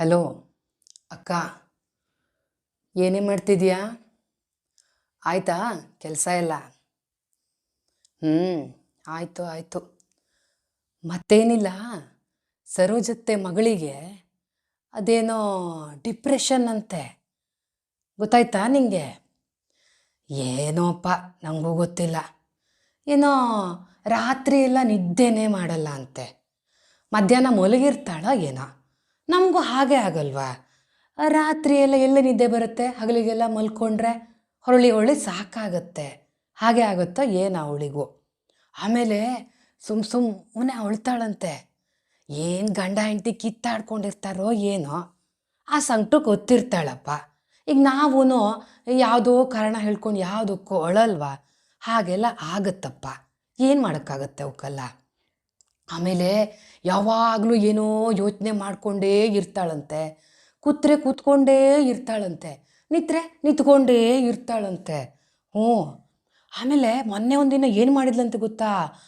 Hello, ಅಕ್ಕ. ಏನೇ ಮಾಡ್ತಿದ್ಯಾ? ಆಯ್ತಾ? ಕೆಲಸ ಎಲ್ಲ? ಹ್ಞೂ ಆಯಿತು ಆಯಿತು. ಮತ್ತೇನಿಲ್ಲ. ಸರೋಜತ್ತೆ ಮಗಳಿಗೆ ಅದೇನೋ ಡಿಪ್ರೆಷನ್ ಅಂತೆ. ಗೊತ್ತಾಯ್ತಾ ನಿಂಗೆ? ಏನೋಪ್ಪ ನನಗೂ ಗೊತ್ತಿಲ್ಲ. ಏನೋ ರಾತ್ರಿ ಎಲ್ಲ ನಿದ್ದೆನೇ ಮಾಡಲ್ಲ ಅಂತೆ. ಮಧ್ಯಾಹ್ನ ಮಲಗಿರ್ತಾಳ ಏನೋ? ನಮಗೂ ಹಾಗೆ ಆಗಲ್ವಾ? ರಾತ್ರಿ ಎಲ್ಲ ಎಲ್ಲ ನಿದ್ದೆ ಬರುತ್ತೆ, ಹಗಲಿಗೆಲ್ಲ ಮಲ್ಕೊಂಡ್ರೆ ಹೊರಳಿ ಹೊರಳಿ ಸಾಕಾಗತ್ತೆ. ಹಾಗೆ ಆಗುತ್ತೋ ಏನು ಅವಳಿಗೂ ಆಮೇಲೆ ಸುಮ್ ಸುಮ್ಮನೆ ಅಳ್ತಾಳಂತೆ. ಏನು ಗಂಡ ಹೆಂಡತಿ ಕಿತ್ತಾಡ್ಕೊಂಡಿರ್ತಾರೋ ಏನೋ? ಆ ಸಂಕಟ ಗೊತ್ತಿರ್ತಾಳಪ್ಪ. ಈಗ ನಾವೂ ಯಾವುದೋ ಕಾರಣ ಹೇಳ್ಕೊಂಡು ಯಾವುದಕ್ಕೂ ಅಳಲ್ವಾ? ಹಾಗೆಲ್ಲ ಆಗುತ್ತಪ್ಪ. ಏನು ಮಾಡೋಕ್ಕಾಗತ್ತೆ ಅವಕ್ಕೆಲ್ಲ ಆಮೇಲೆ ಯಾವಾಗಲೂ ಏನೋ ಯೋಚನೆ ಮಾಡಿಕೊಂಡೇ ಇರ್ತಾಳಂತೆ. ಕೂತ್ರೆ ಕೂತ್ಕೊಂಡೇ ಇರ್ತಾಳಂತೆ. ನಿತ್ರೆ ನಿಂತ್ಕೊಂಡೇ ಇರ್ತಾಳಂತೆ. ಹ್ಞೂ. ಆಮೇಲೆ ಮೊನ್ನೆ ಒಂದಿನ ಏನು ಮಾಡಿದ್ಲಂತೆ ಗೊತ್ತಾ?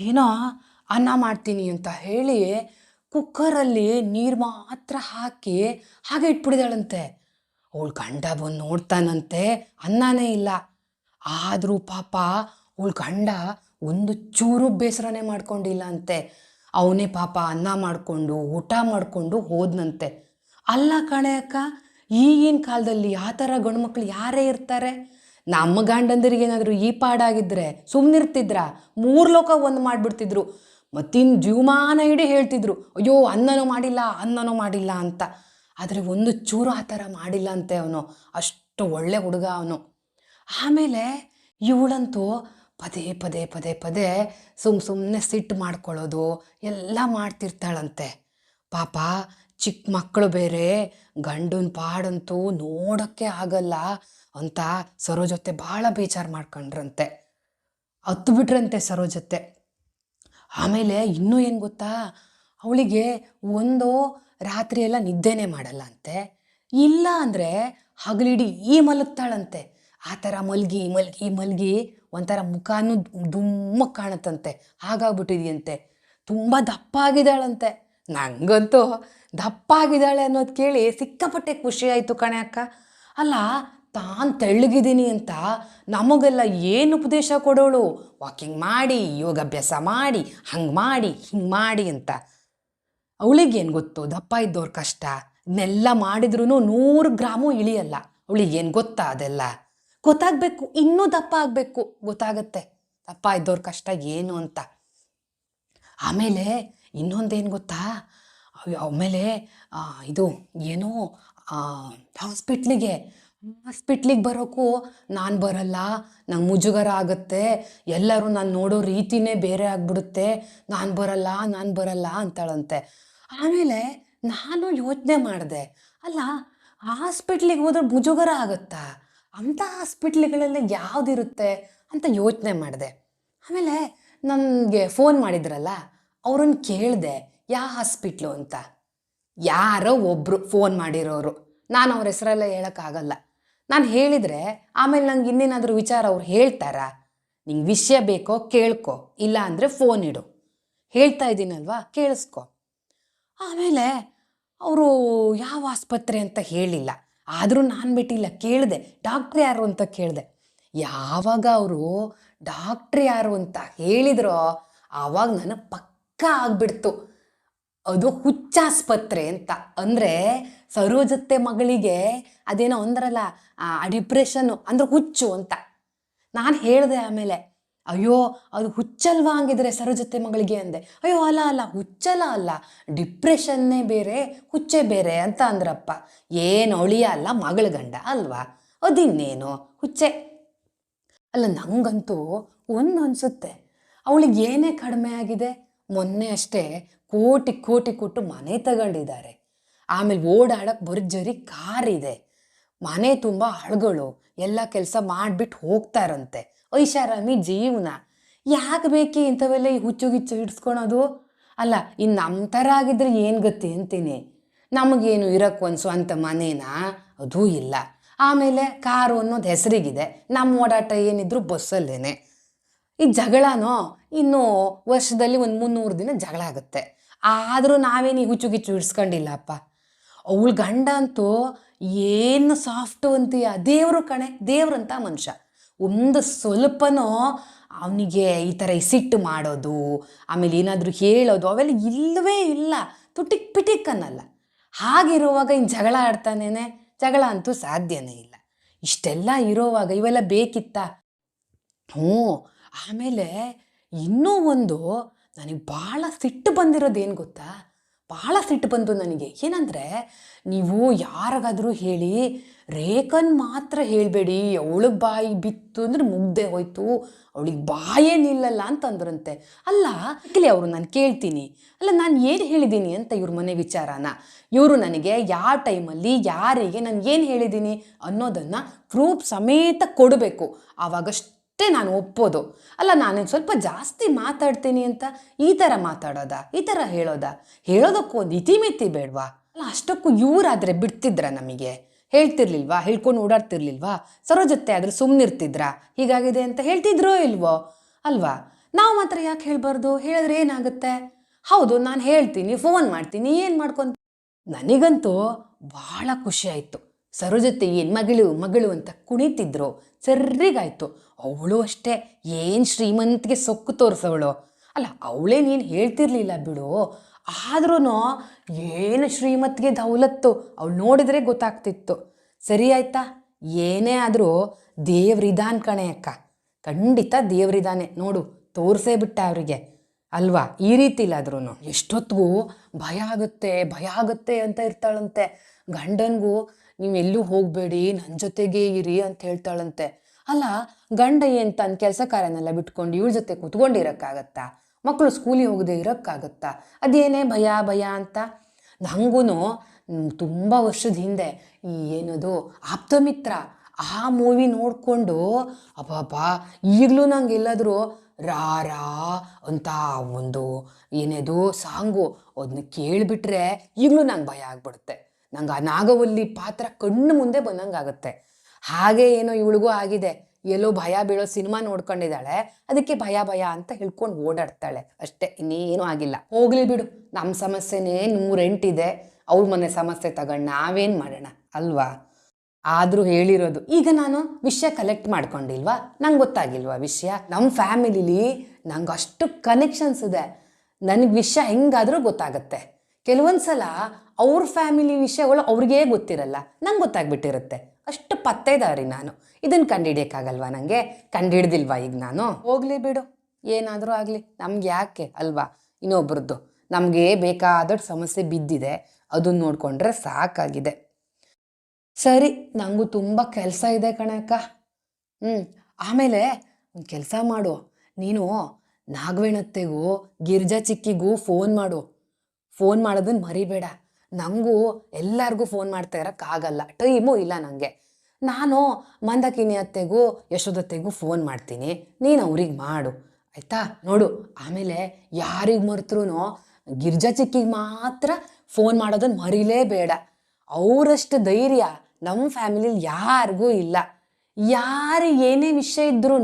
ಏನೋ ಅನ್ನ ಮಾಡ್ತೀನಿ ಅಂತ ಹೇಳಿ ಕುಕ್ಕರಲ್ಲಿ ನೀರು ಮಾತ್ರ ಹಾಕಿ ಹಾಗೆ ಇಟ್ಬಿಡಿದಾಳಂತೆ. ಅವಳು ಗಂಡ ಬಂದು ನೋಡ್ತಾನಂತೆ. ಅನ್ನನೇ ಇಲ್ಲ. ಆದರೂ ಪಾಪ ಅವಳು ಗಂಡ ಒಂದು ಚೂರು ಬೇಸರನೇ ಮಾಡ್ಕೊಂಡಿಲ್ಲ ಅಂತೆ. ಅವನೇ ಪಾಪ ಅನ್ನ ಮಾಡಿಕೊಂಡು, ಊಟ ಮಾಡಿಕೊಂಡು ಹೋದ್ನಂತೆ. ಅಲ್ಲ ಕಣೆ ಅಕ್ಕ, ಈಗಿನ ಕಾಲದಲ್ಲಿ ಆ ಥರ ಗಂಡುಮಕ್ಳು ಯಾರೇ ಇರ್ತಾರೆ? ನಮ್ಮ ಗಂಡಂದರಿಗೇನಾದರೂ ಈ ಪಾಡಾಗಿದ್ದರೆ ಸುಮ್ಮನಿರ್ತಿದ್ರ ಮೂರು ಲೋಕ ಒಂದು ಮಾಡಿಬಿಡ್ತಿದ್ರು. ಮತ್ತಿನ್ನು ಜೀವಮಾನ ಇಡೀ ಹೇಳ್ತಿದ್ರು, ಅಯ್ಯೋ, ಅನ್ನನೂ ಮಾಡಿಲ್ಲ ಅನ್ನನೂ ಮಾಡಿಲ್ಲ ಅಂತ. ಆದರೆ ಒಂದು ಚೂರು ಆ ಥರ ಮಾಡಿಲ್ಲ ಅಂತೆ ಅವನು. ಅಷ್ಟು ಒಳ್ಳೆ ಹುಡುಗ ಅವನು. ಆಮೇಲೆ ಇವಳಂತೂ ಪದೇ ಪದೇ ಪದೇ ಪದೇ ಸುಮ್ಮ ಸುಮ್ಮನೆ ಸಿಟ್ಟು ಮಾಡ್ಕೊಳ್ಳೋದು, ಎಲ್ಲ ಮಾಡ್ತಿರ್ತಾಳಂತೆ. ಪಾಪ ಚಿಕ್ಕ ಮಕ್ಕಳು ಬೇರೆ, ಗಂಡನ ಪಾಡಂತೂ ನೋಡೋಕ್ಕೆ ಆಗಲ್ಲ ಅಂತ ಸರೋ ಜೊತೆ ಭಾಳ ಬೇಜಾರು ಮಾಡ್ಕೊಂಡ್ರಂತೆ. ಹತ್ತು ಬಿಟ್ರಂತೆ ಸರೋ ಜೊತೆ. ಆಮೇಲೆ ಇನ್ನೂ ಏನು ಗೊತ್ತಾ? ಅವಳಿಗೆ ಒಂದು ರಾತ್ರಿ ಎಲ್ಲ ನಿದ್ದೆನೇ ಮಾಡಲ್ಲ ಅಂತೆ. ಇಲ್ಲ ಅಂದರೆ ಹಗಲಿಡೀ ಈ ಮಲಗ್ತಾಳಂತೆ. ಆ ಥರ ಮಲ್ಗಿ ಮಲ್ಗಿ ಮಲ್ಗಿ ಒಂಥರ ಮುಖನೂ ದುಮ್ಮ ಕಾಣುತ್ತಂತೆ. ಹಾಗಾಗ್ಬಿಟ್ಟಿದೆಯಂತೆ. ತುಂಬ ದಪ್ಪ ಆಗಿದ್ದಾಳಂತೆ ನನಗಂತೂ ದಪ್ಪ ಆಗಿದ್ದಾಳೆ ಅನ್ನೋದು ಕೇಳಿ ಸಿಕ್ಕಾಪಟ್ಟೆ ಖುಷಿ ಆಯಿತು ಕಣೆ ಅಕ್ಕ. ಅಲ್ಲ, ತಾನು ತೆಳ್ಳಗಿದ್ದೀನಿ ಅಂತ ನಮಗೆಲ್ಲ ಏನು ಉಪದೇಶ ಕೊಡೋಳು? ವಾಕಿಂಗ್ ಮಾಡಿ, ಯೋಗಾಭ್ಯಾಸ ಮಾಡಿ, ಹಂಗೆ ಮಾಡಿ, ಹಿಂಗೆ ಮಾಡಿ ಅಂತ. ಅವಳಿಗೇನು ಗೊತ್ತು? ದಪ್ಪ ಇದ್ದವ್ರ ಕಷ್ಟ. ಇದನ್ನೆಲ್ಲ ಮಾಡಿದ್ರೂ ನೂರು ಗ್ರಾಮು ಇಳಿಯಲ್ಲ. ಅವಳಿಗೇನು ಗೊತ್ತಾ ಅದೆಲ್ಲ? ಗೊತ್ತಾಗಬೇಕು, ಇನ್ನೂ ದಪ್ಪ ಆಗಬೇಕು, ಗೊತ್ತಾಗತ್ತೆ. ದಪ್ಪ ಇದ್ದವ್ರ ಕಷ್ಟ ಏನು ಅಂತ. ಆಮೇಲೆ ಇನ್ನೊಂದೇನು ಗೊತ್ತಾ? ಆಮೇಲೆ ಇದು ಏನೋ ಹಾಸ್ಪಿಟ್ಲಿಗೆ ಹಾಸ್ಪಿಟ್ಲಿಗೆ ಬರೋಕ್ಕೂ ನಾನು ಬರಲ್ಲ, ನಂಗೆ ಮುಜುಗರ ಆಗುತ್ತೆ, ಎಲ್ಲರೂ ನಾನು ನೋಡೋ ರೀತಿನೇ ಬೇರೆ ಆಗಿಬಿಡುತ್ತೆ, ನಾನು ಬರಲ್ಲ ನಾನು ಬರಲ್ಲ ಅಂತಾಳಂತೆ. ಆಮೇಲೆ ನಾನು ಯೋಚನೆ ಮಾಡಿದೆ, ಅಲ್ಲ, ಹಾಸ್ಪಿಟ್ಲಿಗೆ ಹೋದ್ರೆ ಮುಜುಗರ ಆಗುತ್ತಾ? ಅಂಥ ಹಾಸ್ಪಿಟ್ಲ್ಗಳಲ್ಲಿ ಯಾವುದಿರುತ್ತೆ ಅಂತ ಯೋಚನೆ ಮಾಡಿದೆ. ಆಮೇಲೆ ನನಗೆ ಫೋನ್ ಮಾಡಿದ್ರಲ್ಲ, ಅವ್ರನ್ನ ಕೇಳಿದೆ ಯಾವ ಹಾಸ್ಪಿಟ್ಲು ಅಂತ. ಯಾರೋ ಒಬ್ಬರು ಫೋನ್ ಮಾಡಿರೋರು. ನಾನು ಅವ್ರ ಹೆಸರೆಲ್ಲ ಹೇಳೋಕ್ಕಾಗಲ್ಲ. ನಾನು ಹೇಳಿದರೆ, ಆಮೇಲೆ ನಂಗೆ ಇನ್ನೇನಾದರೂ ವಿಚಾರ ಅವ್ರು ಹೇಳ್ತಾರಾ? ನಿಂಗೆ ವಿಷಯ ಬೇಕೋ ಕೇಳ್ಕೊ, ಇಲ್ಲ ಅಂದರೆ ಫೋನ್ ಇಡು. ಹೇಳ್ತಾ ಇದ್ದೀನಲ್ವಾ, ಕೇಳಿಸ್ಕೊ. ಆಮೇಲೆ ಅವರು ಯಾವ ಆಸ್ಪತ್ರೆ ಅಂತ ಹೇಳಿಲ್ಲ. ಆದರೂ ನಾನು ಬಿಟ್ಟಿಲ್ಲ, ಕೇಳಿದೆ. ಡಾಕ್ಟ್ರ್ ಯಾರು ಅಂತ ಕೇಳಿದೆ. ಯಾವಾಗ ಅವರು ಡಾಕ್ಟ್ರ್ ಯಾರು ಅಂತ ಹೇಳಿದ್ರೋ ಆವಾಗ ನನಗೆ ಪಕ್ಕ ಆಗಿಬಿಡ್ತು. ಅದು ಹುಚ್ಚಾಸ್ಪತ್ರೆ ಅಂತ. ಅಂದರೆ ಸರೋಜತ್ತೆ ಮಗಳಿಗೆ ಅದೇನೋ ಅಂದ್ರಲ್ಲ ಆ ಡಿಪ್ರೆಷನ್ನು ಅಂದ್ರೆ ಹುಚ್ಚು ಅಂತ. ನಾನು ಹೇಳಿದೆ ಆಮೇಲೆ ಅಯ್ಯೋ, ಅದು ಹುಚ್ಚಲ್ವಾ ಹಂಗಿದ್ರೆ ಸರಜತೆ ಮಗಳಿಗೆ ಅಂದೆ. ಅಯ್ಯೋ, ಅಲ್ಲ ಅಲ್ಲ ಹುಚ್ಚಲ ಅಲ್ಲ. ಡಿಪ್ರೆಷನ್ನೇ ಬೇರೆ, ಹುಚ್ಚೆ ಬೇರೆ ಅಂತ ಅಂದ್ರಪ್ಪ. ಏನು ಅಳಿಯ ಅಲ್ಲ, ಮಗಳ ಗಂಡ ಅಲ್ವಾ? ಅದಿನ್ನೇನು? ಹುಚ್ಚೆ. ಅಲ್ಲ, ನಂಗಂತೂ ಒಂದು ಅನಿಸುತ್ತೆ. ಅವಳಿಗೆ ಏನೇ ಕಡಿಮೆ ಆಗಿದೆ, ಮೊನ್ನೆ ಅಷ್ಟೇ ಕೋಟಿ ಕೋಟಿ ಕೊಟ್ಟು ಮನೆ ತಗೊಂಡಿದ್ದಾರೆ. ಆಮೇಲೆ ಓಡಾಡಕ್ಕೆ ಬರ್ಜರಿ ಕಾರ್ ಇದೆ ಮನೆ ತುಂಬ ಹಳಗಳು, ಎಲ್ಲ ಕೆಲಸ ಮಾಡಿಬಿಟ್ಟು ಹೋಗ್ತಾರಂತೆ. ಐಷಾರಾಮಿ ಜೀವನ. ಯಾಕೆ ಬೇಕಿ ಇಂಥವೆಲ್ಲ ಈ ಹುಚ್ಚು ಗಿಚ್ಚು ಹಿಡ್ಸ್ಕೊಳೋದು? ಅಲ್ಲ ಇನ್ನು ನಮ್ಮ ಥರ ಆಗಿದ್ರೆ ಏನು ಗತಿ ಅಂತೀನಿ? ನಮಗೇನು ಇರೋಕ್ಕೆ ಒಂದು ಸ್ವಂತ ಮನೇನಾ? ಅದೂ ಇಲ್ಲ. ಆಮೇಲೆ ಕಾರು ಅನ್ನೋದು ಹೆಸರಿಗಿದೆ. ನಮ್ಮ ಓಡಾಟ ಏನಿದ್ರು ಬಸ್ಸಲ್ಲೇನೆ. ಈ ಜಗಳನೋ? ಇನ್ನು ವರ್ಷದಲ್ಲಿ ಒಂದು ಮುನ್ನೂರು ದಿನ ಜಗಳ ಆಗುತ್ತೆ. ಆದರೂ ನಾವೇನು ಈ ಹುಚ್ಚು ಗಿಚ್ಚು ಹಿಡ್ಸ್ಕೊಂಡಿಲ್ಲಪ್ಪ? ಅವಳು ಗಂಡ ಅಂತೂ ಏನು ಸಾಫ್ಟು ಅಂತೀಯ? ದೇವರು ಕಣೆ, ದೇವ್ರಂತ ಮನುಷ್ಯ. ಒಂದು ಸ್ವಲ್ಪನೂ ಅವನಿಗೆ ಈ ಥರ ಸಿಟ್ಟು ಮಾಡೋದು, ಆಮೇಲೆ ಏನಾದರೂ ಹೇಳೋದು, ಅವೆಲ್ಲ ಇಲ್ಲವೇ ಇಲ್ಲ. ತುಟಿಕ್ ಪಿಟಿಕ್ ಅನ್ನಲ್ಲ ಹಾಗಿರುವಾಗ ಇನ್ನು ಜಗಳ ಆಡ್ತಾನೇನೆ? ಜಗಳ ಅಂತೂ ಸಾಧ್ಯನೇ ಇಲ್ಲ. ಇಷ್ಟೆಲ್ಲ ಇರೋವಾಗ ಇವೆಲ್ಲ ಬೇಕಿತ್ತಾ? ಹ್ಞೂ. ಆಮೇಲೆ ಇನ್ನೂ ಒಂದು, ನನಗೆ ಭಾಳ ಸಿಟ್ಟು ಬಂದಿರೋದು ಏನು ಗೊತ್ತಾ? ಭಾಳ ಸಿಟ್ಟು ಬಂತು ನನಗೆ. ಏನಂದರೆ, ನೀವು ಯಾರಿಗಾದರೂ ಹೇಳಿ ರೇಖನ್ ಮಾತ್ರ ಹೇಳಬೇಡಿ ಅವಳಿಗೆ ಬಾಯಿ ಬಿತ್ತು ಅಂದ್ರೆ ಮುಗ್ದೆ ಹೋಯ್ತು, ಅವಳಿಗೆ ಬಾಯೇ ನಿಲ್ಲಲ್ಲ ಅಂತಂದ್ರಂತೆ. ಅಲ್ಲ ಇಲ್ಲಿ ಅವರು ನಾನು ಕೇಳ್ತೀನಿ. ಅಲ್ಲ, ನಾನು ಏನು ಹೇಳಿದ್ದೀನಿ ಅಂತ ಇವ್ರ ಮನೆ ವಿಚಾರನ? ಇವರು ನನಗೆ ಯಾವ ಟೈಮಲ್ಲಿ, ಯಾರಿಗೆ ನಾನು ಏನು ಹೇಳಿದ್ದೀನಿ ಅನ್ನೋದನ್ನು ಪ್ರೂಫ್ ಸಮೇತ ಕೊಡಬೇಕು. ಆವಾಗಷ್ಟೇ ನಾನು ಒಪ್ಪೋದು. ಅಲ್ಲ ನಾನು ಸ್ವಲ್ಪ ಜಾಸ್ತಿ ಮಾತಾಡ್ತೀನಿ ಅಂತ ಈ ಥರ ಮಾತಾಡೋದಾ? ಈ ಥರ ಹೇಳೋದಾ? ಹೇಳೋದಕ್ಕೂ ಒಂದು ಇತಿಮಿತಿ ಬೇಡವಾ? ಅಲ್ಲ, ಅಷ್ಟಕ್ಕೂ ಇವರಾದರೆ ಬಿಡ್ತಿದ್ರ ನಮಗೆ? ಹೇಳ್ತಿರ್ಲಿಲ್ವಾ? ಹೇಳ್ಕೊಂಡು ಓಡಾಡ್ತಿರ್ಲಿಲ್ವಾ? ಸರೋಜತ್ತೆ ಜೊತೆ ಆದ್ರೆ ಸುಮ್ಮನಿರ್ತಿದ್ರಾ ಹೀಗಾಗಿದೆ ಅಂತ ಹೇಳ್ತಿದ್ರೋ ಇಲ್ವೋ? ಅಲ್ವಾ? ನಾವು ಮಾತ್ರ ಯಾಕೆ ಹೇಳ್ಬಾರ್ದು? ಹೇಳಿದ್ರೆ ಏನಾಗುತ್ತೆ? ಹೌದು, ನಾನು ಹೇಳ್ತೀನಿ ಫೋನ್ ಮಾಡ್ತೀನಿ, ಏನು ಮಾಡ್ಕೊಂತ ನನಗಂತೂ ಭಾಳ ಖುಷಿ ಆಯಿತು. ಸರೋ ಜೊತೆ ಏನು ಮಗಳು ಮಗಳು ಅಂತ ಕುಣಿತಿದ್ರು. ಸರಿಗಾಯ್ತು ಅವಳು ಅಷ್ಟೇ, ಏನು ಶ್ರೀಮಂತಿಗೆ ಸೊಕ್ಕು ತೋರಿಸವಳು? ಅಲ್ಲ ಅವಳೇನೇನು ಹೇಳ್ತಿರ್ಲಿಲ್ಲ ಬಿಡು. ಆದ್ರೂ ಏನು ಶ್ರೀಮತ್ಗೆ ದೌಲತ್ತು ಅವಳು ನೋಡಿದ್ರೆ ಗೊತ್ತಾಗ್ತಿತ್ತು. ಸರಿ ಆಯ್ತಾ? ಏನೇ ಆದರೂ ದೇವ್ರಿದಾನ್ ಕಣೆ ಅಕ್ಕ. ಖಂಡಿತ ದೇವ್ರಿದಾನೆ. ನೋಡು, ತೋರಿಸೇ ಬಿಟ್ಟ ಅವರಿಗೆ. ಅಲ್ವಾ? ಈ ರೀತಿ ಇಲ್ಲಾದ್ರೂ ಎಷ್ಟೊತ್ತಿಗೂ ಭಯ ಆಗುತ್ತೆ ಭಯ ಆಗುತ್ತೆ ಅಂತ ಇರ್ತಾಳಂತೆ. ಗಂಡನಿಗೂ ನೀವು ಎಲ್ಲೂ ಹೋಗಬೇಡಿ ನನ್ನ ಜೊತೆಗೇ ಇರಿ ಅಂತ ಹೇಳ್ತಾಳಂತೆ. ಅಲ್ಲ, ಗಂಡ ಏನು ತನ್ನ ಕೆಲಸ ಕಾರ್ಯನೆಲ್ಲ ಬಿಟ್ಕೊಂಡು ಇವಳ ಜೊತೆ ಕುತ್ಕೊಂಡಿರೋಕ್ಕಾಗತ್ತಾ? ಮಕ್ಕಳು ಸ್ಕೂಲಿಗೆ ಹೋಗದೆ ಇರೋಕ್ಕಾಗತ್ತಾ? ಅದೇನೇ ಭಯ ಭಯ ಅಂತ? ನನಗೂ ತುಂಬ ವರ್ಷದ ಹಿಂದೆ ಈ ಏನದು ಆಪ್ತಮಿತ್ರ ಆ ಮೂವಿ ನೋಡಿಕೊಂಡು ಅಬ್ಬಾಬ ಈಗಲೂ ನಂಗೆ ಎಲ್ಲಾದರೂ ರಾ ಅಂತ ಒಂದು ಏನೇದು ಸಾಂಗು ಅದನ್ನ ಕೇಳಿಬಿಟ್ರೆ ಈಗಲೂ ನಂಗೆ ಭಯ ಆಗ್ಬಿಡುತ್ತೆ. ನಂಗೆ ಆ ನಾಗವಲ್ಲಿ ಪಾತ್ರ ಕಣ್ಣು ಮುಂದೆ ಬಂದಂಗಾಗತ್ತೆ. ಹಾಗೆ ಏನೋ ಇವಳಿಗೂ ಆಗಿದೆ. ಎಲ್ಲೋ ಭಯ ಬೀಳೋ ಸಿನಿಮಾ ನೋಡ್ಕೊಂಡಿದ್ದಾಳೆ, ಅದಕ್ಕೆ ಭಯ ಭಯ ಅಂತ ಹೇಳ್ಕೊಂಡು ಓಡಾಡ್ತಾಳೆ. ಅಷ್ಟೇ, ಇನ್ನೇನೂ ಆಗಿಲ್ಲ. ಹೋಗ್ಲಿ ಬಿಡು ನಮ್ಮ ಸಮಸ್ಯೆನೇ ನೂರೆಂಟಿದೆ ಅವ್ರ ಮನೆ ಸಮಸ್ಯೆ ತಗೊಂಡು ನಾವೇನು ಮಾಡೋಣ, ಅಲ್ವಾ? ಆದರೂ ಹೇಳಿರೋದು. ಈಗ ನಾನು ವಿಷಯ ಕಲೆಕ್ಟ್ ಮಾಡ್ಕೊಂಡಿಲ್ವಾ? ನಂಗೆ ಗೊತ್ತಾಗಿಲ್ವಾ ವಿಷಯ? ನಮ್ಮ ಫ್ಯಾಮಿಲಿಲಿ ನಂಗೆ ಅಷ್ಟು ಕನೆಕ್ಷನ್ಸ್ ಇದೆ. ನನಗೆ ವಿಷಯ ಹೆಂಗಾದರೂ ಗೊತ್ತಾಗುತ್ತೆ. ಕೆಲವೊಂದು ಸಲ ಅವ್ರ ಫ್ಯಾಮಿಲಿ ವಿಷಯಗಳು ಅವ್ರಿಗೇ ಗೊತ್ತಿರಲ್ಲ. ನಂಗೆ ಗೊತ್ತಾಗ್ಬಿಟ್ಟಿರುತ್ತೆ. ಅಷ್ಟು ಪತ್ತೆದಾರಿ ನಾನು. ಇದನ್ನು ಕಂಡುಹಿಡಿಯೋಕ್ಕಾಗಲ್ವಾ ನನಗೆ ಕಂಡುಹಿಡ್ದಿಲ್ವಾ ಈಗ ನಾನು? ಹೋಗಲಿ ಬಿಡು. ಏನಾದರೂ ಆಗಲಿ. ನಮ್ಗೆ ಯಾಕೆ ಅಲ್ವಾ? ಇನ್ನೊಬ್ರದ್ದು. ನಮಗೆ ಬೇಕಾದಷ್ಟು ಸಮಸ್ಯೆ ಬಿದ್ದಿದೆ. ಅದನ್ನು ನೋಡಿಕೊಂಡ್ರೆ ಸಾಕಾಗಿದೆ. ಸರಿ ನನಗೂ ತುಂಬ ಕೆಲಸ ಇದೆ ಕಣಕ್ಕ ಹ್ಞೂ ಆಮೇಲೆ ಒಂದು ಕೆಲಸ ಮಾಡು. ನೀನು ನಾಗವೇಣತ್ತೆಗೂ ಗಿರ್ಜಾ ಚಿಕ್ಕಿಗೂ ಫೋನ್ ಮಾಡು. ಫೋನ್ ಮಾಡೋದನ್ನು ಮರಿಬೇಡ. ನನಗೂ ಎಲ್ಲರಿಗೂ ಫೋನ್ ಮಾಡ್ತಾ ಇರೋಕ್ಕಾಗಲ್ಲ. ಟೈಮು ಇಲ್ಲ ನನಗೆ ನಾನು ಮಂದಕಿನಿ ಅತ್ತೆಗೂ ಯಶೋದತ್ತೆಗೂ ಫೋನ್ ಮಾಡ್ತೀನಿ. ನೀನು ಅವ್ರಿಗೆ ಮಾಡು. ಆಯಿತಾ? ನೋಡು, ಆಮೇಲೆ ಯಾರಿಗೆ ಮರೆತ್ರೂ ಗಿರ್ಜಾ ಚಿಕ್ಕಿಗೆ ಮಾತ್ರ ಫೋನ್ ಮಾಡೋದನ್ನು ಮರಿಲೇಬೇಡ. ಅವರಷ್ಟು ಧೈರ್ಯ ನಮ್ಮ ಫ್ಯಾಮಿಲಿಲಿ ಯಾರಿಗೂ ಇಲ್ಲ. ಯಾರು ಏನೇ ವಿಷಯ ಇದ್ರೂ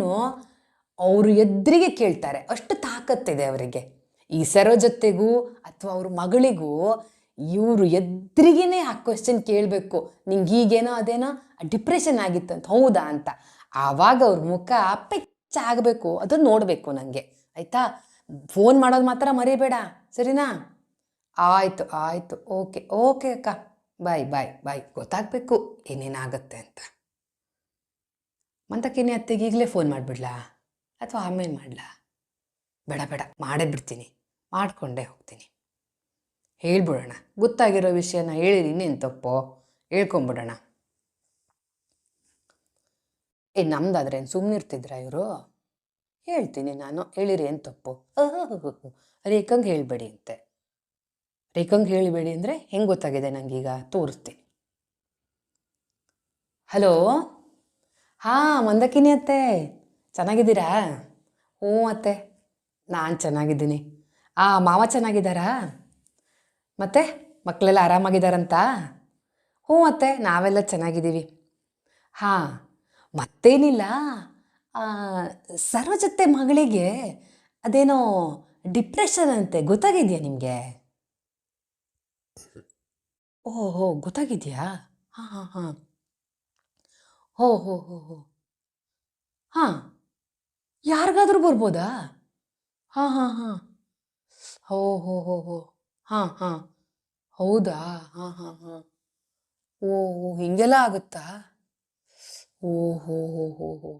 ಅವರು ಎದುರಿಗೆ ಕೇಳ್ತಾರೆ. ಅಷ್ಟು ತಾಕತ್ತಿದೆ ಅವರಿಗೆ. ಈ ಸರೋ ಜೊತೆಗೂ ಅಥವಾ ಅವ್ರ ಮಗಳಿಗೂ ಇವರು ಎದುರಿಗೇನೆ ಆ ಕ್ವೆಶನ್ ಕೇಳಬೇಕು. ನಿಂಗೆ ಈಗೇನೋ ಅದೇನೋ ಡಿಪ್ರೆಷನ್ ಆಗಿತ್ತು ಅಂತ, ಹೌದಾ ಅಂತ. ಆವಾಗ ಅವ್ರ ಮುಖ ಪೆಚ್ಚಾಗಬೇಕು ಅದನ್ನು ನೋಡಬೇಕು ನನಗೆ ಆಯಿತಾ? ಫೋನ್ ಮಾಡೋದು ಮಾತ್ರ ಮರಿಬೇಡ, ಸರಿನಾ? ಆಯಿತು ಆಯಿತು ಓಕೆ ಓಕೆ ಅಕ್ಕ. ಬಾಯ್ ಬಾಯ್ ಬಾಯ್ ಗೊತ್ತಾಗಬೇಕು ಏನೇನಾಗುತ್ತೆ ಅಂತ. ಮಂತಕ್ಕೇನೆ ಅತ್ತೆಗೆ ಈಗಲೇ ಫೋನ್ ಮಾಡಿಬಿಡ್ಲಾ? ಅಥವಾ ಆಮೇಲೆ ಮಾಡಲಾ? ಬೇಡ ಬೇಡ, ಮಾಡೇ ಬಿಡ್ತೀನಿ. ಮಾಡಿಕೊಂಡೇ ಹೋಗ್ತೀನಿ. ಹೇಳ್ಬಿಡೋಣ. ಗೊತ್ತಾಗಿರೋ ವಿಷಯನ ಹೇಳಿರಿ ಇನ್ನೇನು ತಪ್ಪೋ? ಹೇಳ್ಕೊಂಬಿಡೋಣ. ಏ, ನಮ್ದಾದ್ರೆ ಏನು ಸುಮ್ಮನಿರ್ತಿದ್ರ ಇವರು? ಹೇಳ್ತೀನಿ ನಾನು. ಹೇಳಿರಿ ಏನು ತಪ್ಪು? ರೇಖಂಗೆ ಹೇಳಬೇಡಿ ಅಂತೆ. ರೇಖಂಗೆ ಹೇಳಬೇಡಿ ಅಂದರೆ ಹೆಂಗೆ ಗೊತ್ತಾಗಿದೆ ನನಗೀಗ ತೋರಿಸ್ತೀನಿ. ಹಲೋ? ಹಾಂ, ಮಂದಕಿನಿ ಅತ್ತೆ. ಚೆನ್ನಾಗಿದ್ದೀರಾ? ಹ್ಞೂ ಅತ್ತೆ. ನಾನು ಚೆನ್ನಾಗಿದ್ದೀನಿ. ಆ, ಮಾವ ಚೆನ್ನಾಗಿದ್ದಾರಾ? ಮತ್ತೆ ಮಕ್ಕಳೆಲ್ಲ ಆರಾಮಾಗಿದ್ದಾರಂತ? ಹ್ಞೂ ಮತ್ತೆ ನಾವೆಲ್ಲ ಚೆನ್ನಾಗಿದ್ದೀವಿ. ಹಾಂ, ಮತ್ತೇನಿಲ್ಲ. ಸರ್ವಜತೆ ಮಗಳಿಗೆ ಅದೇನೋ ಡಿಪ್ರೆಷನ್ ಅಂತೆ, ಗೊತ್ತಾಗಿದೆಯಾ ನಿಮಗೆ? ಓಹೋ ಹೋ, ಗೊತ್ತಾಗಿದೆಯಾ? ಹಾಂ ಹಾಂ ಹಾಂ. ಹೋ ಹೋ ಹೋ ಹೋ. ಹಾಂ, ಯಾರಿಗಾದರೂ ಬರ್ಬೋದಾ? ಹಾಂ ಹಾಂ ಹಾಂ. ಹೋ ಹೋ ಹೋ ಹೋ. ಹಾಂ ಹಾಂ. ಹೌದಾ? ಹಾಂ ಹಾಂ ಹಾಂ. ಓ ಹಿಂಗೆಲ್ಲ ಆಗುತ್ತಾ? ಓ ಹೋ ಹೋ ಹೋ. ಹೋ,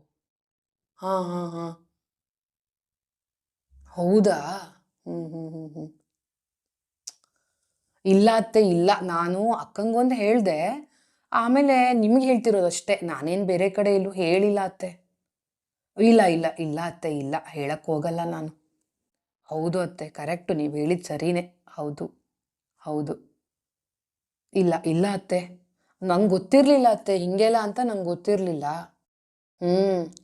ಹಾಂ ಹಾಂ. ಹಾಂ ಹೌದಾ ಹ್ಞೂ ಹ್ಞೂ ಹ್ಞೂ ಇಲ್ಲ ಅತ್ತೆ, ಇಲ್ಲ. ನಾನು ಅಕ್ಕಂಗೊಂದು ಹೇಳಿದೆ. ಆಮೇಲೆ ನಿಮ್ಗೆ ಹೇಳ್ತಿರೋದು ಅಷ್ಟೇ. ನಾನೇನು ಬೇರೆ ಕಡೆ ಇಲ್ಲೂ ಹೇಳಿಲ್ಲ ಅತ್ತೆ. ಇಲ್ಲ ಇಲ್ಲ ಇಲ್ಲ ಅತ್ತೆ, ಇಲ್ಲ. ಹೇಳಕ್ಕೆ ಹೋಗಲ್ಲ ನಾನು. ಹೌದು ಅತ್ತೆ ಕರೆಕ್ಟು ನೀವು ಹೇಳಿದ ಸರಿನೇ. ಹೌದು ಹೌದು. ಇಲ್ಲ ಇಲ್ಲ ಅತ್ತೆ. ನಂಗೆ ಗೊತ್ತಿರಲಿಲ್ಲ ಅತ್ತೆ, ಹಿಂಗೆಲ್ಲ ಅಂತ ನಂಗೆ ಗೊತ್ತಿರಲಿಲ್ಲ. ಹ್ಞೂ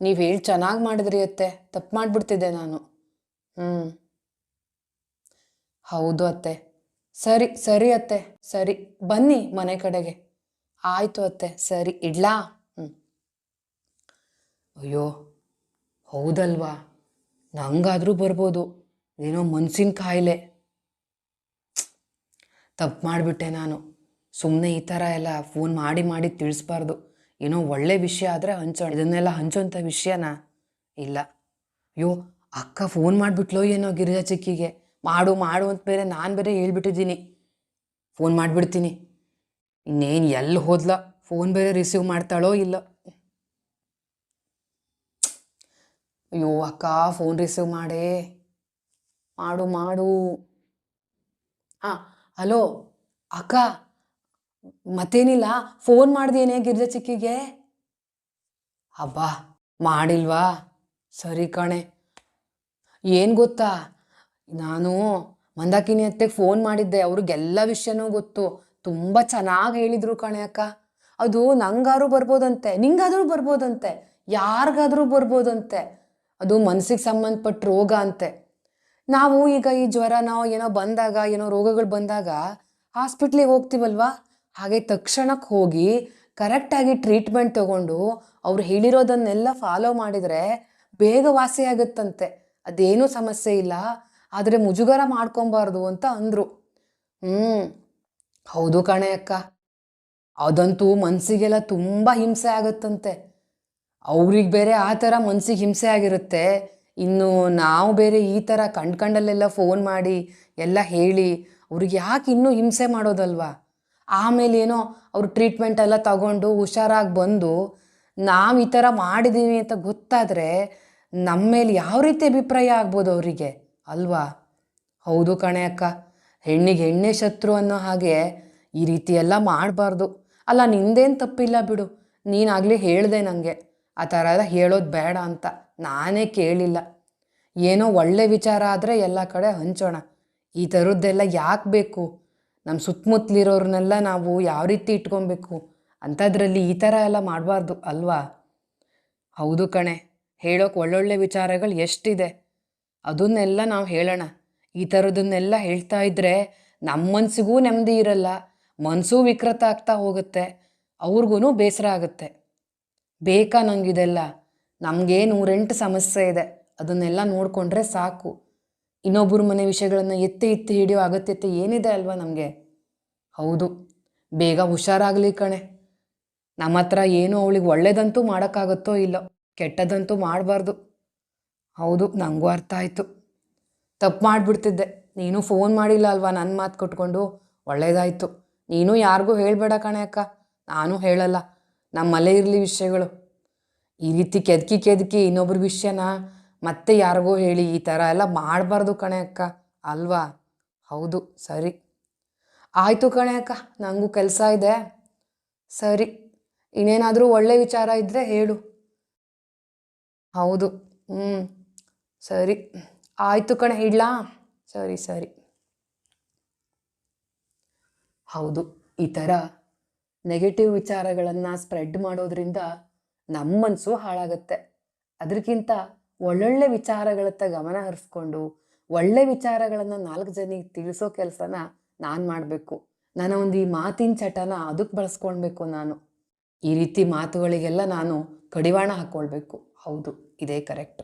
ನೀವು ಹೇಳಿ ಚೆನ್ನಾಗಿ ಮಾಡಿದ್ರಿ ಅತ್ತೆ. ತಪ್ಪು ಮಾಡಿಬಿಡ್ತಿದ್ದೆ ನಾನು. ಹ್ಞೂ ಹೌದು ಅತ್ತೆ. ಸರಿ ಸರಿ ಅತ್ತೆ, ಸರಿ. ಬನ್ನಿ ಮನೆ ಕಡೆಗೆ. ಆಯಿತು ಅತ್ತೆ, ಸರಿ. ಇಡ್ಲಾ? ಹ್ಞೂ ಅಯ್ಯೋ, ಹೌದಲ್ವಾ? ನಂಗಾದರೂ ಬರ್ಬೋದು. ಏನೋ ಮನ್ಸಿನ ಕಾಯಿಲೆ. ತಪ್ಪು ಮಾಡಿಬಿಟ್ಟೆ ನಾನು. ಸುಮ್ಮನೆ ಈ ಥರ ಎಲ್ಲ ಫೋನ್ ಮಾಡಿ ಮಾಡಿ ತಿಳಿಸ್ಬಾರ್ದು. ಏನೋ ಒಳ್ಳೆ ವಿಷಯ ಆದರೆ ಹಂಚೋ, ಇದನ್ನೆಲ್ಲ ಹಂಚೋಂಥ ವಿಷಯನ? ಇಲ್ಲ. ಅಯ್ಯೋ, ಅಕ್ಕ ಫೋನ್ ಮಾಡಿಬಿಟ್ಲೋ ಏನೋ ಗಿರಿಜಾ ಚಿಕ್ಕಿಗೆ. ಮಾಡು ಮಾಡು ಅಂತ ಬೇರೆ ನಾನು ಬೇರೆ ಹೇಳ್ಬಿಟ್ಟಿದ್ದೀನಿ. ಫೋನ್ ಮಾಡಿಬಿಡ್ತೀನಿ. ಇನ್ನೇನು ಎಲ್ಲಿ ಹೋದ್ಲ? ಫೋನ್ ಬೇರೆ ರಿಸೀವ್ ಮಾಡ್ತಾಳೋ ಇಲ್ಲ? ಅಯ್ಯೋ, ಅಕ್ಕ ಫೋನ್ ರಿಸೀವ್ ಮಾಡೇ. ಮಾಡು ಮಾಡು. ಹಾಂ, ಹಲೋ, ಅಕ್ಕ, ಮತ್ತೇನಿಲ್ಲ? ಫೋನ್ ಮಾಡ್ದೇನೆ ಗಿರ್ಜಾ ಚಿಕ್ಕಿಗೆ? ಅಬ್ಬಾ, ಮಾಡಿಲ್ವಾ? ಸರಿ ಕಣೆ. ಏನು ಗೊತ್ತಾ? ನಾನು ಮಂದಾಕಿನಿ ಅತ್ತೆಗೆ ಫೋನ್ ಮಾಡಿದ್ದೆ. ಅವ್ರಿಗೆಲ್ಲ ವಿಷಯನೂ ಗೊತ್ತು. ತುಂಬ ಚೆನ್ನಾಗಿ ಹೇಳಿದ್ರು ಕಣೆ ಅಕ್ಕ. ಅದು ನಂಗಾದ್ರೂ ಬರ್ಬೋದಂತೆ. ನಿಂಗಾದ್ರೂ ಬರ್ಬೋದಂತೆ. ಯಾರಿಗಾದ್ರೂ ಬರ್ಬೋದಂತೆ. ಅದು ಮನಸ್ಸಿಗೆ ಸಂಬಂಧಪಟ್ಟ ರೋಗ ಅಂತೆ. ನಾವು ಈಗ ಈ ಜ್ವರ ನಾವು ಏನೋ ಬಂದಾಗ, ಏನೋ ರೋಗಗಳು ಬಂದಾಗ ಹಾಸ್ಪಿಟ್ಲಿಗೆ ಹೋಗ್ತೀವಲ್ವಾ? ಹಾಗೆ ತಕ್ಷಣಕ್ಕೆ ಹೋಗಿ ಕರೆಕ್ಟಾಗಿ ಟ್ರೀಟ್ಮೆಂಟ್ ತಗೊಂಡು ಅವ್ರು ಹೇಳಿರೋದನ್ನೆಲ್ಲ ಫಾಲೋ ಮಾಡಿದರೆ ಬೇಗ ವಾಸಿ ಆಗುತ್ತಂತೆ. ಅದೇನೂ ಸಮಸ್ಯೆ ಇಲ್ಲ. ಆದರೆ ಮುಜುಗರ ಮಾಡ್ಕೊಬಾರ್ದು ಅಂತ ಅಂದರು. ಹ್ಞೂ ಹೌದು ಕಣೆ ಅಕ್ಕ. ಅದಂತೂ ಮನಸ್ಸಿಗೆಲ್ಲ ತುಂಬ ಹಿಂಸೆ ಆಗುತ್ತಂತೆ. ಅವ್ರಿಗೆ ಬೇರೆ ಆ ಥರ ಮನ್ಸಿಗೆ ಹಿಂಸೆ ಆಗಿರುತ್ತೆ. ಇನ್ನು ನಾವು ಬೇರೆ ಈ ಥರ ಕಂಡು ಕಂಡಲ್ಲೆಲ್ಲ ಫೋನ್ ಮಾಡಿ, ಎಲ್ಲ ಹೇಳಿ, ಅವ್ರಿಗೆ ಯಾಕೆ ಇನ್ನೂ ಹಿಂಸೆ ಮಾಡೋದಲ್ವಾ? ಆಮೇಲೆ ಏನೋ ಅವ್ರು ಟ್ರೀಟ್ಮೆಂಟ್ ಎಲ್ಲ ತಗೊಂಡು ಹುಷಾರಾಗಿ ಬಂದು, ನಾವು ಈ ಥರ ಮಾಡಿದ್ದೀವಿ ಅಂತ ಗೊತ್ತಾದರೆ ನಮ್ಮ ಮೇಲೆ ಯಾವ ರೀತಿ ಅಭಿಪ್ರಾಯ ಆಗ್ಬೋದು ಅವರಿಗೆ? ಅಲ್ವಾ? ಹೌದು ಕಣೆ ಅಕ್ಕ. ಹೆಣ್ಣಿಗೆ ಹೆಣ್ಣೆ ಶತ್ರು ಅನ್ನೋ ಹಾಗೆ ಈ ರೀತಿ ಎಲ್ಲ ಮಾಡಬಾರ್ದು. ಅಲ್ಲ, ನಿಂದೇನು ತಪ್ಪಿಲ್ಲ ಬಿಡು. ನೀನಾಗಲೇ ಹೇಳಿದೆ ನನಗೆ ಆ ಥರ ಎಲ್ಲ ಹೇಳೋದು ಬೇಡ ಅಂತ ನಾನೇ ಕೇಳಿಲ್ಲ. ಏನೋ ಒಳ್ಳೆ ವಿಚಾರ ಆದರೆ ಎಲ್ಲ ಕಡೆ ಹಂಚೋಣ. ಈ ಥರದ್ದೆಲ್ಲ ಯಾಕೆ ಬೇಕು? ನಮ್ಮ ಸುತ್ತಮುತ್ತಲಿರೋರ್ನೆಲ್ಲ ನಾವು ಯಾವ ರೀತಿ ಇಟ್ಕೊಬೇಕು? ಅಂಥದ್ರಲ್ಲಿ ಈ ಥರ ಎಲ್ಲ ಮಾಡಬಾರ್ದು ಅಲ್ವಾ? ಹೌದು ಕಣೆ, ಹೇಳೋಕೆ ಒಳ್ಳೊಳ್ಳೆ ವಿಚಾರಗಳು ಎಷ್ಟಿದೆ? ಅದನ್ನೆಲ್ಲ ನಾವು ಹೇಳೋಣ. ಈ ಥರದನ್ನೆಲ್ಲ ಹೇಳ್ತಾ ಇದ್ದರೆ ನಮ್ಮ ಮನಸ್ಸಿಗೂ ನೆಮ್ಮದಿ ಇರಲ್ಲ. ಮನಸ್ಸೂ ವಿಕೃತ ಆಗ್ತಾ ಹೋಗುತ್ತೆ. ಅವ್ರಿಗೂ ಬೇಸರ ಆಗುತ್ತೆ. ಬೇಕಾ ನಂಗಿದೆಲ್ಲ? ನಮಗೆ ನೂರೆಂಟು ಸಮಸ್ಯೆ ಇದೆ. ಅದನ್ನೆಲ್ಲ ನೋಡಿಕೊಂಡ್ರೆ ಸಾಕು. ಇನ್ನೊಬ್ಬರ ಮನೆ ವಿಷಯಗಳನ್ನು ಎತ್ತಿ ಎತ್ತಿ ಹಿಡಿಯೋ ಅಗತ್ಯತೆ ಏನಿದೆ ಅಲ್ವಾ ನಮಗೆ? ಹೌದು. ಬೇಗ ಹುಷಾರಾಗಲಿ ಕಣೆ. ನಮ್ಮ ಹತ್ರ ಏನು ಅವಳಿಗೆ ಒಳ್ಳೇದಂತೂ ಮಾಡೋಕ್ಕಾಗತ್ತೋ ಇಲ್ಲೋ? ಕೆಟ್ಟದಂತೂ ಮಾಡಬಾರ್ದು. ಹೌದು ನನಗೂ ಅರ್ಥ ಆಯಿತು. ತಪ್ಪು ಮಾಡಿಬಿಡ್ತಿದ್ದೆ. ನೀನು ಫೋನ್ ಮಾಡಿಲ್ಲ ಅಲ್ವಾ ನನ್ನ ಮಾತು ಕೊಟ್ಕೊಂಡು? ಒಳ್ಳೇದಾಯಿತು. ನೀನು ಯಾರಿಗೂ ಹೇಳಬೇಡ ಕಣೆ ಅಕ್ಕ. ನಾನು ಹೇಳಲ್ಲ. ನಮ್ಮಲ್ಲೇ ಇರಲಿ ವಿಷಯಗಳು. ಈ ರೀತಿ ಕೆದಕಿ ಕೆದಕಿ ಇನ್ನೊಬ್ರ ವಿಷಯನ ಮತ್ತೆ ಯಾರಿಗೋ ಹೇಳಿ ಈ ಥರ ಎಲ್ಲ ಮಾಡಬಾರ್ದು ಕಣೆ ಅಕ್ಕ. ಅಲ್ವಾ? ಹೌದು, ಸರಿ. ಆಯಿತು ಕಣೆ ಅಕ್ಕ ನನಗೂ ಕೆಲಸ ಇದೆ. ಸರಿ, ಇನ್ನೇನಾದರೂ ಒಳ್ಳೆ ವಿಚಾರ ಇದ್ದರೆ ಹೇಳು. ಹೌದು ಹ್ಞೂ ಸರಿ. ಆಯಿತು ಕಣೆ, ಇಡ್ಲಾ? ಸರಿ ಸರಿ. ಹೌದು, ಈ ಥರ ನೆಗೆಟಿವ್ ವಿಚಾರಗಳನ್ನು ಸ್ಪ್ರೆಡ್ ಮಾಡೋದ್ರಿಂದ ನಮ್ಮ ಮನಸ್ಸು ಹಾಳಾಗುತ್ತೆ. ಅದಕ್ಕಿಂತ ಒಳ್ಳೊಳ್ಳೆ ವಿಚಾರಗಳತ್ತ ಗಮನ ಹರಿಸ್ಕೊಂಡು ಒಳ್ಳೆ ವಿಚಾರಗಳನ್ನು ನಾಲ್ಕು ಜನಕ್ಕೆ ತಿಳಿಸೋ ಕೆಲಸನ ನಾನು ಮಾಡಬೇಕು. ನನ್ನ ಒಂದು ಈ ಮಾತಿನ ಚಟನ ಅದಕ್ಕೆ ಬಳಸ್ಕೊಳ್ಬೇಕು ನಾನು. ಈ ರೀತಿ ಮಾತುಗಳಿಗೆಲ್ಲ ನಾನು ಕಡಿವಾಣ ಹಾಕ್ಕೊಳ್ಬೇಕು ಹೌದು, ಇದೇ ಕರೆಕ್ಟ್